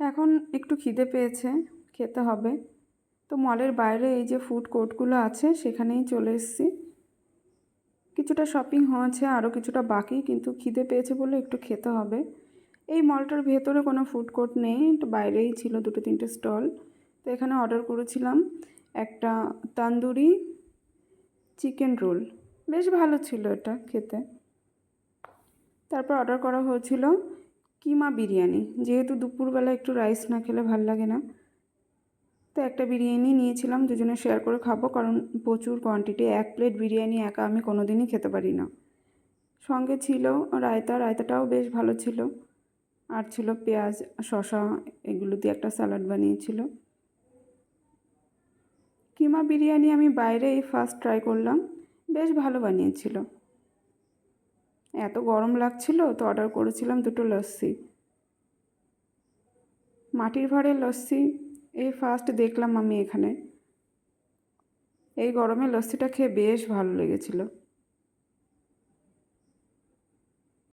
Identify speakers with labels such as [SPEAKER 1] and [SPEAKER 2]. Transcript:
[SPEAKER 1] এখন একটু খিদে পেয়েছে, খেতে হবে। তো মলের বাইরে এই যে ফুড কোর্টগুলো আছে, সেখানেই চলে এসেছি। কিছুটা শপিং হয়েছে আরও কিছুটা বাকি, কিন্তু খিদে পেয়েছে বলে একটু খেতে হবে। এই মলটার ভেতরে কোনো ফুড কোর্ট নেই একটু বাইরেই ছিল দুটো তিনটে স্টল তো এখানে অর্ডার করেছিলাম একটা তান্দুরি চিকেন রোল বেশ ভালো ছিল এটা খেতে। তারপর অর্ডার করা হয়েছিল কিমা বিরিয়ানি। যেহেতু দুপুরবেলা একটু রাইস না খেলে ভালো লাগে না, তো একটা বিরিয়ানি নিয়েছিলাম, দুজনে শেয়ার করে খাব, কারণ প্রচুর কোয়ান্টিটি এক প্লেট বিরিয়ানি একা আমি কোনো দিনই খেতে পারি না। সঙ্গে ছিল রায়তা, রায়তাটাও বেশ ভালো ছিল, আর ছিল পেঁয়াজ শশা এগুলো দিয়ে একটা স্যালাড বানিয়েছিল। কিমা বিরিয়ানি আমি বাইরে এই ফার্স্ট ট্রাই করলাম, বেশ ভালো বানিয়েছিল। এত গরম লাগছিল তো অর্ডার করেছিলাম দুটো লস্যি। মাটির ভাঁড়ের লস্যি, এই ফার্স্ট দেখলাম আমি এখানে। এই গরমে লস্যিটা খেয়ে বেশ ভালো লেগেছিলো।